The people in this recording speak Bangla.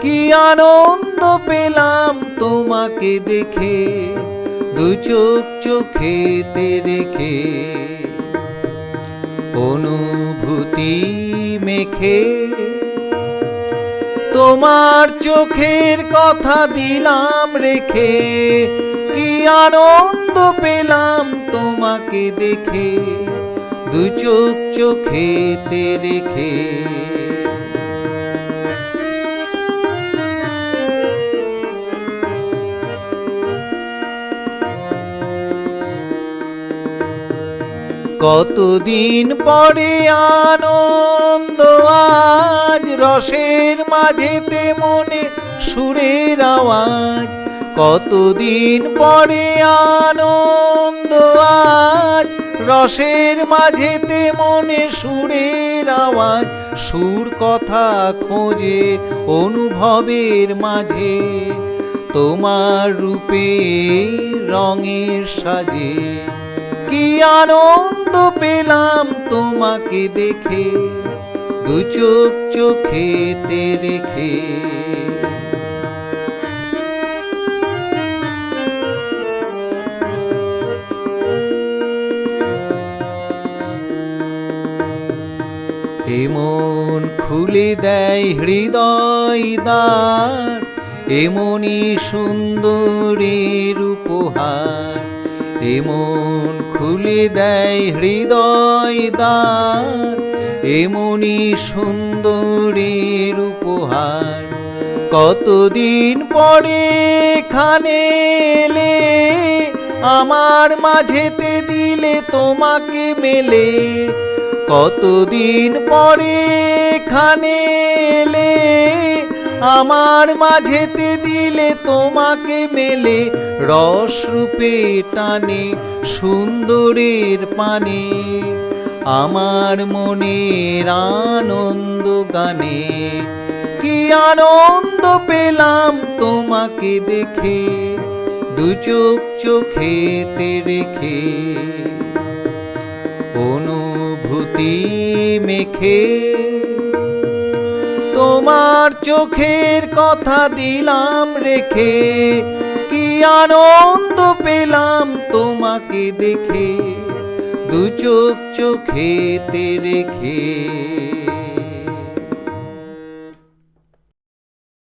কি আনন্দ পেলাম তোমাকে দেখে? দু চোখ চোখেতে রেখে। অনুভূতি মেখে। তোমার চোখের কথা দিলাম রেখে। কি আনন্দ পেলাম তোমাকে দেখে? দু চোখ চোখেতে রেখে। কতদিন পরে আনন্দ, আজ রসের মাঝেতে মনে সুরের আওয়াজ। কতদিন পরে আনন্দ, আজ রসের মাঝেতে মনে সুরের আওয়াজ। সুর কথা খোঁজে অনুভবের মাঝে, তোমার রূপে রঙের সাজে। আনন্দ পেলাম তোমাকে দেখে, দু চোখ চোখেতে রেখে। এমন খুলে দেয় হৃদয় দ্বার, এমনই সুন্দরীর উপহার। এমন খুলে দেয় হৃদয় দ্বার এমনই সুন্দরীর উপহার। কতদিন পরে খানে এলে, আমার মাঝেতে দিলে তোমাকে মেলে। কতদিন পরে খানে এলে আমার মাঝেতে দিলে তোমাকে মেলে, রস রূপে টানে, সুন্দরের পানে। আমার মনের আনন্দ গানে, কি আনন্দ পেলাম তোমাকে দেখে, দু চোখ চোখেতে রেখে। অনুভূতি মেখে তোমার চোখের কথা দিলাম রেখে কি আনন্দ পেলাম তোমাকে দেখে দু চোখ চোখেতে রেখে।